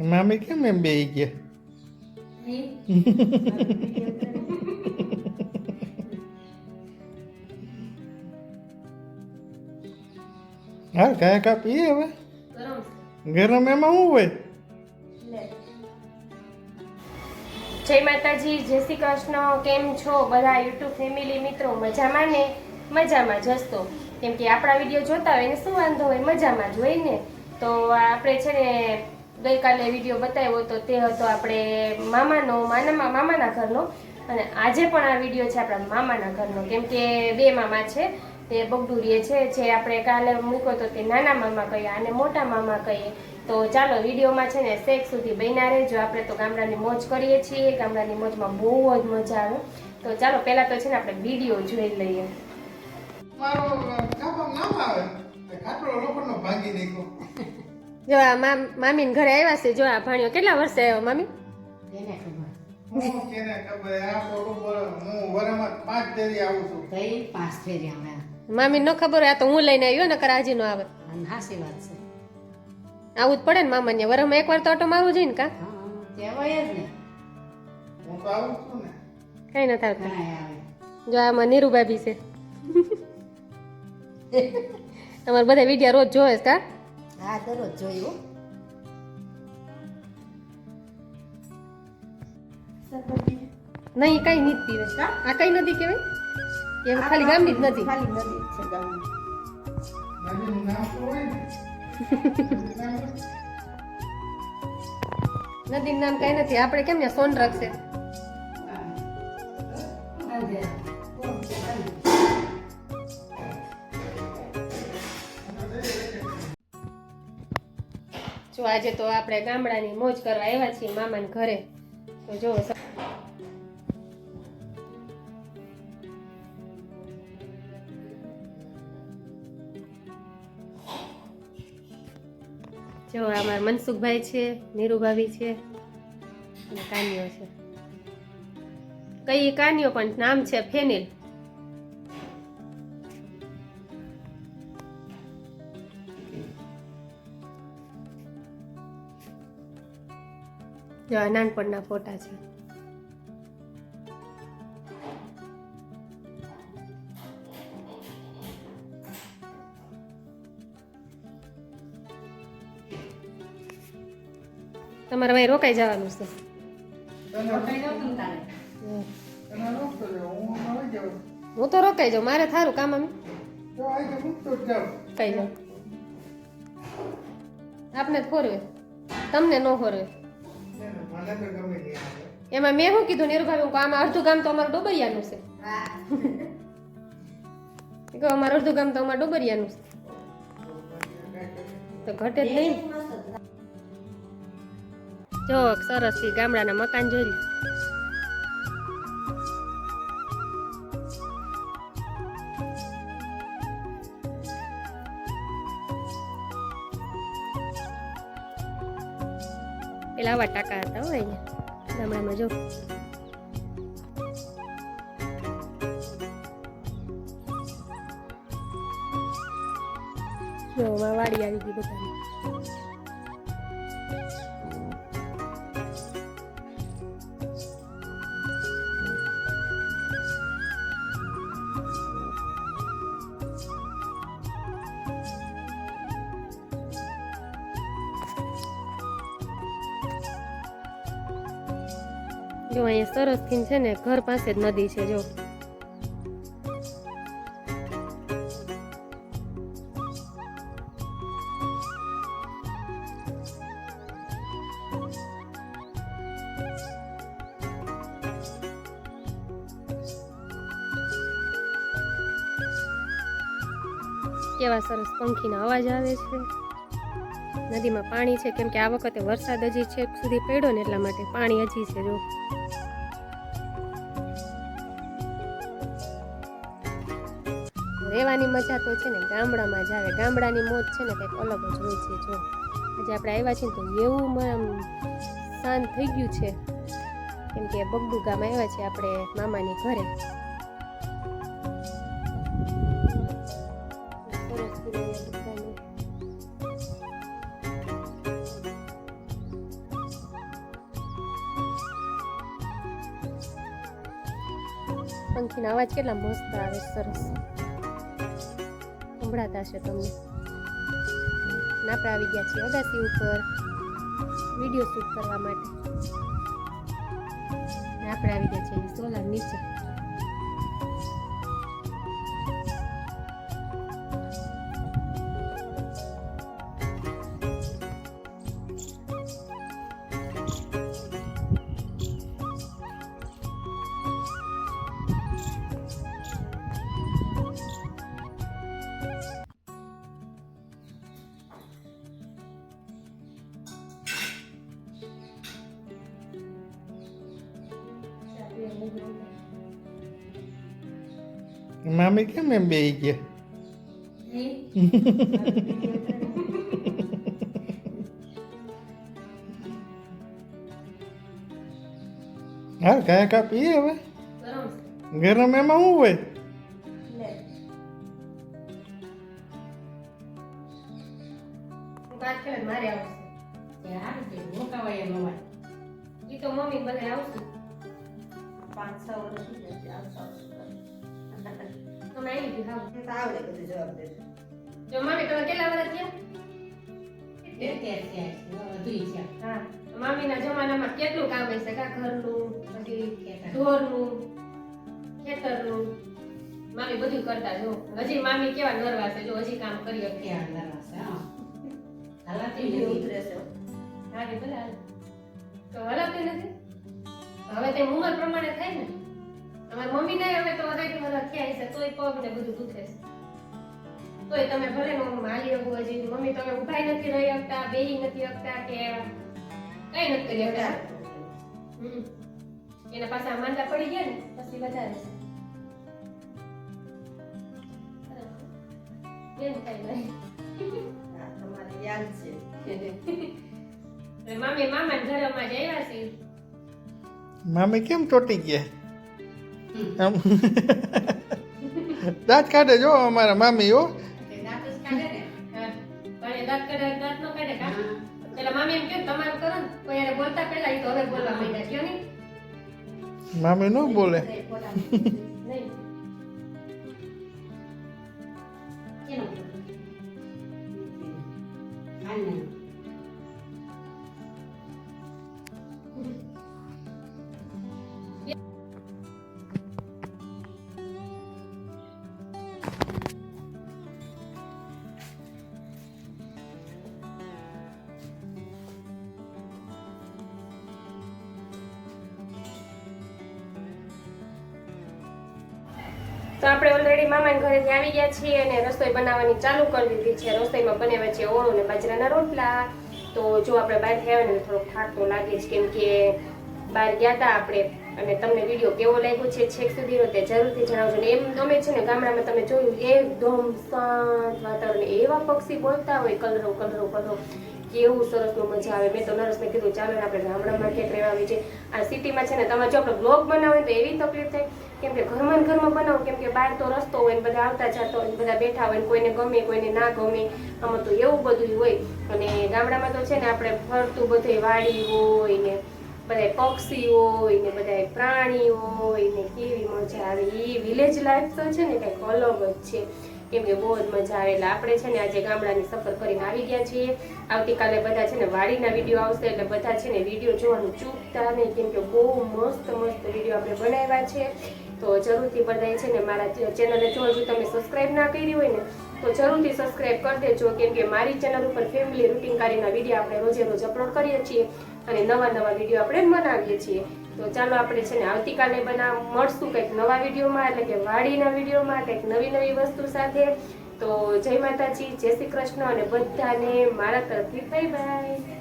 મામી કેમ એમ બે ગયા હા કયા કા પીએ હવે ગરમ એમાં શું હોય જય માતાજી જય શ્રી કૃષ્ણ કેમ છો બધા યુટ્યુબ ફેમિલી મિત્રો મજામાં ને મજામાં જશતો કેમ કે આપણા વીડિયો જોતા હોય એને શું વાંધો હોય, મજામાં જ હોય ને. તો આપણે છે ને ગઈકાલે વીડિયો બતાવ્યો તો તે હતો આપણે મામાનો, માનામાં, મામાના ઘરનો. અને આજે પણ આ વીડિયો છે આપણા મામાના ઘરનો. કેમ કે બે મામા છે, તે બગડુરીએ છે, જે આપણે કાલે મૂક્યો તો તે નાના મામા કહીએ અને મોટા મામા કહીએ તો ચાલો, વિડીયોમાં છે ને શેક સુધી બન્યા રહેજો. આપણે તો ગામડાની મોજ કરીએ છીએ, ગામડાની મોજમાં બહુ જ મજા આવે. તો ચાલો, પહેલાં તો છે ને આપણે વીડિયો જોઈ લઈએ. મારો નામ આવે. ભાંગી નાખ્યો. જો આ મામ મામીને ઘરે આવ્યા છે જો આ ભાણિયો કેટલા વર્ષે આવ્યો મામી? એને ખબર? હું કેને ખબર? આ ખોટું બોલે હું વરમાં પાંચ દેરી આવું છું. થઈ પાંચ ફેરી અમે મામીને ન ખબર હોય આ તો હું લઈને આવ્યો ને કરાજી નો આવે. હાસી વાત છે. આવું જ પડે ને મામાને વરમાં એકવાર તો ઓટો મારવું જોઈએ ને કા? કહેવાય જ ને. હું તો આવું છું ને. કઈ નથી આવતા. જો આમાં નીરુ ભાભી છે. તમારે બધા વીડિયો રોજ જોવે છે કા? હા દરરોજ જોયું નહીં કઈ નથી પીવે આ કઈ નદી કેવાય કે ખાલી ગામની જ નથી. ખાલી છે ગામની. નદીનું નામ કઈ નથી. આપણે કેમ ને સોન રાખશે? આજે તો આપણે ગામડાની મોજ કરવા આવ્યા છીએ મામાને ઘરે. તો જો જો અમારા મનસુખભાઈ છે નીરુભાભી છે, અને કાનિયો છે. કઈ કાનિયો પણ નામ છે, ફેનિલ. જો નાનપણના ફોટા છે. તમારે ભાઈ રોકાઈ જવાનું છે. હું તો રોકાઈ જાઉં મારે થારું કામ અમે કઈ જાઉં આપને જ ફોરવે. તમને ન ફોરવે. એમાં મેં શું કીધું નીરુભાઈ હું કહું, આમાં અડધું ગામ તો અમારું ડોબરિયાનું છે. અમારું અડધું ગામ તો અમારું ડોબરિયાનું છે. તો ઘટે જ નહીં. જો સરસ ગામડાના મકાન જોઈ. પેલા આવા ટાકા હોય ને? ગામડામાં જો. વાડી આવી ગઈ બધાની. જો અહીંયા સરસથી છે ને, ઘર પાસે જ નદી છે, જો. કેવા સરસ પંખીના અવાજ આવે છે. નદીમાં પાણી છે, કેમ કે આ વખતે વરસાદ હજી છેક સુધી પડ્યો ને એટલા માટે પાણી હજી છે, જો. રહેવાની મજા તો છે ને, ગામડામાં જ આવે. ગામડાની મોજ છે ને, કંઈક અલગ જ હોય છે, જો. આજે આપણે આવ્યા છીએ તો એવું શાંત થઈ ગયું છે. કેમ કે બગડુ ગામ આવ્યા છે આપણે મામાની ઘરે. પંખીના અવાજ કેટલા મસ્ત આવે સરસ સંભળાતા હશે તમને આપણે આવી ગયા છીએ અગાસી ઉપર વીડિયો શૂટ કરવા માટે આપણે આવી ગયા છીએ સોલાર નીચે મામી કેમ એમ બે ગયા હા કયા કા પીએ હવે ગરમ એમાં શું હોય મમ્મી બધે આવશે પાંચ છ વર્ષ તમે આવી તો આવડે બધું જવાબ દે તમે કેટલા વર્ષ થયા? અત્યારે થયા છે, થયા. હા મામીના જમાનામાં કેટલું કામ હશે કા ઘરનું પછી. ઢોરનું ખેતરનું? મામી બધું કરતા જો. હજી મામી કેવા નરવા છે? જો હજી કામ કરી ત્યાં નરવા છે, હા. હલાતી નથી. હા કે ભલે તો હલાવતી નથી? હવે તે ઉંમર પ્રમાણે થાય ને? અમારી મમ્મી ને હવે તો હરેક તોય પગ ને બધું દુખે તોય તમે ભલે નો હાલી શકો હજી મમ્મી તમે ઉભાઈ નથી રહી શકતા બેહી નથી શકતા કે કઈ નથી કરી શકતા. એના પાછા માંદા પડી ગયા ને પછી વધારે છે. બેન કાંઈ નહીં. હા, તમારે યાદ છે. હવે મામી મામા ઘરમાં જ આવ્યા છે. મામી કેમ ચોટી ગયા? દાંત કાઢે જો અમારા મામી હો. મામી ન. જ તો આપણે ઓલરેડી મામાના ઘરેથી આવી ગયા છીએ અને રસોઈ બનાવવાની ચાલુ કરી દીધી છે. રસોઈમાં બનાવ્યા છે ઓળો ને બાજરાના રોટલા. તો જો આપણે બહાર આવ્યા ને થોડોક થાક તો લાગે જ કેમ કે બહાર ગયા હતા આપણે. અને તમને વીડિયો કેવો લાગ્યો છે છેક સુધીનો તે જરૂરથી જણાવજો. ને એમ તમે છે ને ગામડામાં તમે જોયું, એકદમ શાંત વાતાવરણ, એવા પક્ષી બોલતા હોય, કલરવ કલરવ કલરવ. કેવું સરસ મજા આવે. મેં તો નરસને કીધું, ચાલો ને આપણે ગામડામાં ક્યાંક રહેવા આવી છે આ સિટીમાં છે ને તમારે જો આપણે બ્લોગ બનાવે તો એવી તકલીફ થાય કેમ કે ઘરમાં ઘરમાં બનાવો, કેમ કે બહાર તો રસ્તો હોય ને બધા આવતા જતા હોય બધા બેઠા હોય ને કોઈને ગમે, કોઈને ના ગમે, આમાં તો એવું બધું હોય. અને ગામડામાં તો છે ને આપણે ફરતું બધે વાડી હોય ને બધા પક્ષી હોય ને બધા પ્રાણી હોય ને કેવી મજા આવે. એ વિલેજ લાઈફ તો છે ને કંઈક અલગ જ છે. કેમ કે બહુ જ મજા આવે. એટલે આપણે છે ને આજે ગામડાની સફર કરીને આવી ગયા છીએ. આવતીકાલે બધા છે ને વાડીના વીડિયો આવશે એટલે બધા છે ને વીડિયો જોવાનું ચૂકતા નહીં. કેમ કે બહુ મસ્ત મસ્ત વીડિયો આપણે બનાવ્યા છે. તો જરૂરથી બધાએ છે ને મારા ચેનલને જો હજુ તમે સબસ્ક્રાઈબ ના કરી હોય ને, તો જરૂરથી સબસ્ક્રાઈબ કરી દેજો. કેમ કે મારી ચેનલ ઉપર ફેમિલી રૂટિન કારીના વીડિયો આપણે રોજે રોજ અપલોડ કરીએ છીએ અને નવા નવા વીડિયો આપણે બનાવીએ છીએ. તો ચાલો આપણે છે ને આવતીકાલે બના મળશું કંઈક નવા વિડીયોમાં એટલે કે વાડીના વિડીયોમાં કંઈક નવી નવી વસ્તુ સાથે. તો જય માતાજી, જય શ્રી કૃષ્ણ અને બધાને મારા તરફથી બાય બાય